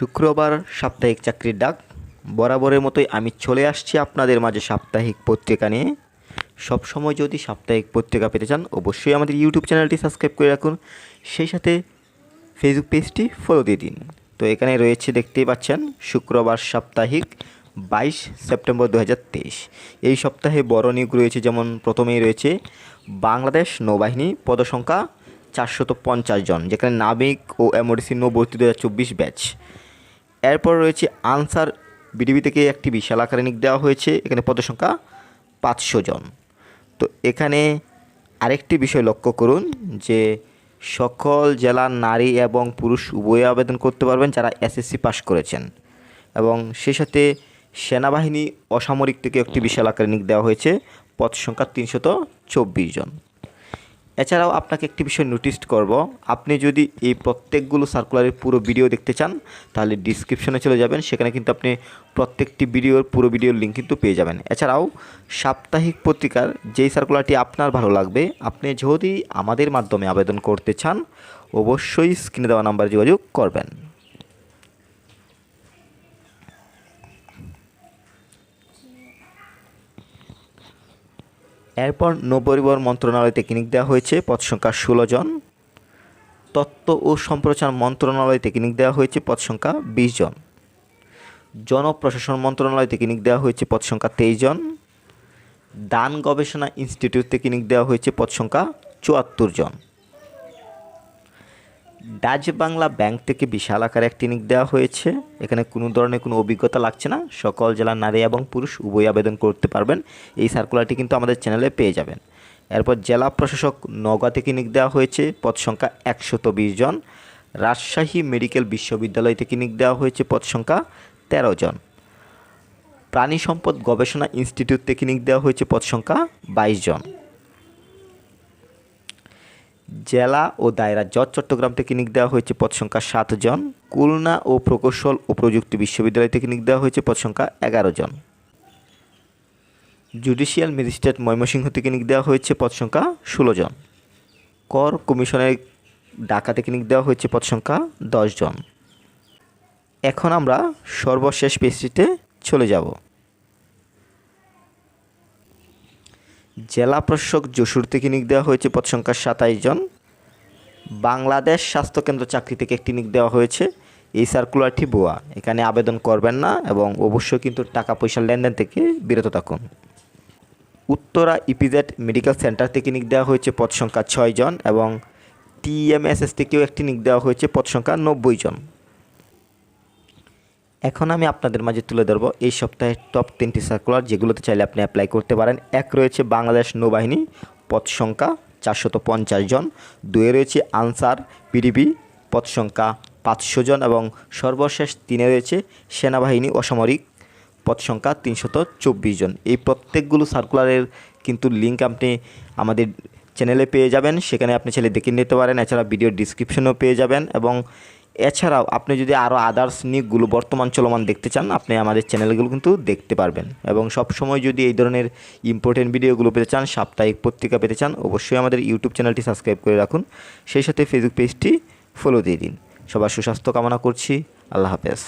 শুক্রবার সাপ্তাহিক চাকরির ডাক। বরাবরের মতোই আমি চলে আসছি আপনাদের মাঝে সাপ্তাহিক পত্রিকা নিয়ে। সবসময় যদি সাপ্তাহিক পত্রিকা পেতে চান, অবশ্যই আমাদের ইউটিউব চ্যানেলটি সাবস্ক্রাইব করে রাখুন। সেই সাথে ফেসবুক পেজটি ফলো দিয়ে দিন। তো এখানে রয়েছে দেখতেই পাচ্ছেন, শুক্রবার সাপ্তাহিক বাইশ সেপ্টেম্বর দু হাজার তেইশ। এই সপ্তাহে বড় নিয়োগ রয়েছে, যেমন প্রথমেই রয়েছে, বাংলাদেশ নৌবাহিনী পদসংখ্যা চারশত পঞ্চাশ জন, যেখানে নাবিক ও এমওডিসি নৌভর্তি দু ব্যাচ। এরপর রয়েছে আনসার বিডিবি থেকে একটি বিশাল আকারে নিক দেওয়া হয়েছে, এখানে পদসংখ্যা পাঁচশো জন। তো এখানে আরেকটি বিষয় লক্ষ্য করুন যে সকল জেলার নারী এবং পুরুষ উভয়ে আবেদন করতে পারবেন যারা এসএসসি পাস করেছেন। এবং সে সাথে সেনাবাহিনী অসামরিক থেকে একটি বিশাল আকারে নিক দেওয়া হয়েছে পদ সংখ্যা তিনশত চব্বিশ জন। এছাড়াও আপনাকে একটি বিষয় নোটিস করব। আপনি যদি এই প্রত্যেকগুলো সার্কুলারের পুরো ভিডিও দেখতে চান, তাহলে ডিসক্রিপশনে চলে যাবেন। সেখানে কিন্তু আপনি প্রত্যেকটি ভিডিওর পুরো ভিডিওর লিঙ্ক কিন্তু পেয়ে যাবেন। এছাড়াও সাপ্তাহিক পত্রিকার যেই সার্কুলারটি আপনার ভালো লাগবে, আপনি যদি আমাদের মাধ্যমে আবেদন করতে চান, অবশ্যই স্ক্রিনে দেওয়া নাম্বারে যোগাযোগ করবেন। এরপর নৌপরিবহন মন্ত্রণালয় থেকে দেওয়া হয়েছে পদ সংখ্যা ষোলো জন। তত্ত্ব ও সম্প্রচার মন্ত্রণালয় থেকে দেওয়া হয়েছে পদ সংখ্যা বিশ জন। জনপ্রশাসন মন্ত্রণালয় থেকে দেওয়া হয়েছে পদ সংখ্যা তেইশ জন। দান গবেষণা ইনস্টিটিউট থেকে দেওয়া হয়েছে পদ সংখ্যা চুয়াত্তর জন। ডাচ বাংলা ব্যাংক থেকে বিশাল আকারে একটি নিক দেওয়া হয়েছে। এখানে কোনো ধরনের কোনো অভিজ্ঞতা লাগছে না। সকল জেলার নারী এবং পুরুষ উভয় আবেদন করতে পারবেন। এই সার্কুলারটি কিন্তু আমাদের চ্যানেলে পেয়ে যাবেন। এরপর জেলা প্রশাসক নওগাঁ থেকে নিক দেওয়া হয়েছে। পদ সংখ্যা একশত জন। রাজশাহী মেডিকেল বিশ্ববিদ্যালয় থেকে নিক দেওয়া হয়েছে পদ সংখ্যা তেরো জন। প্রাণী সম্পদ গবেষণা ইনস্টিটিউট থেকে নিক দেওয়া হয়েছে পদ সংখ্যা বাইশ জন। জেলা ও দায়রা জজ চট্টগ্রাম থেকে নিক দেওয়া হয়েছে পদ সংখ্যা সাত জন খুলনা ও প্রকৌশল ও প্রযুক্তি বিশ্ববিদ্যালয় থেকে নিক দেওয়া হয়েছে পদ সংখ্যা এগারো জন। জুডিশিয়াল ম্যাজিস্ট্রেট ময়মনসিংহ থেকে নিক দেওয়া হয়েছে পদ সংখ্যা ষোলো জন। কর কমিশনের ঢাকা থেকে নিক দেওয়া হয়েছে পদ সংখ্যা দশ জন। এখন আমরা সর্বশেষ পেজটিতে চলে যাব। জেলা প্রশাসক যশোর থেকে নিক দেওয়া হয়েছে, পদ সংখ্যা সাতাইশ জন। বাংলাদেশ স্বাস্থ্যকেন্দ্র চাকরি থেকে একটি নিক দেওয়া হয়েছে, এই সার্কুলারটি বোয়া এখানে আবেদন করবেন না এবং অবশ্যই কিন্তু টাকা পয়সার লেনদেন থেকে বিরত থাকুন। উত্তরা ইপিজেড মেডিকেল সেন্টার থেকে নিক দেওয়া হয়েছে, পদ সংখ্যা ছয় জন এবং টিএমএসএস থেকেও একটি নিক দেওয়া হয়েছে, পদ সংখ্যা নব্বই জন। এখন আমি আপনাদের মাঝে তুলে ধরবো এই সপ্তাহের টপ তিনটি সার্কুলার যেগুলোতে চাইলে আপনি অ্যাপ্লাই করতে পারেন। এক রয়েছে বাংলাদেশ নৌবাহিনী পদ সংখ্যা চারশত পঞ্চাশ জন। দুয়ে রয়েছে আনসার পিডিবি পদ সংখ্যা পাঁচশো জন এবং সর্বশেষ তিনে রয়েছে সেনাবাহিনী অসামরিক পদ সংখ্যা তিনশত চব্বিশ জন। এই প্রত্যেকগুলো সার্কুলারের কিন্তু লিঙ্ক আপনি আমাদের চ্যানেলে পেয়ে যাবেন। সেখানে আপনি ছেলে দেখে নিতে পারেন। এছাড়া ভিডিও ডিসক্রিপশনেও পেয়ে যাবেন এবং এছাড়াও আপনি যদি আরও আদার্স নিকগুলো বর্তমান চলমান দেখতে চান, আপনি আমাদের চ্যানেলগুলো কিন্তু দেখতে পারবেন। এবং সব সময় যদি এই ধরনের ইম্পর্টেন্ট ভিডিওগুলো পেতে চান, সাপ্তাহিক পত্রিকা পেতে চান, অবশ্যই আমাদের ইউটিউব চ্যানেলটি সাবস্ক্রাইব করে রাখুন। সেই সাথে ফেসবুক পেজটি ফলো দিয়ে দিন। সবার সুস্বাস্থ্য কামনা করছি। আল্লাহ হাফেজ।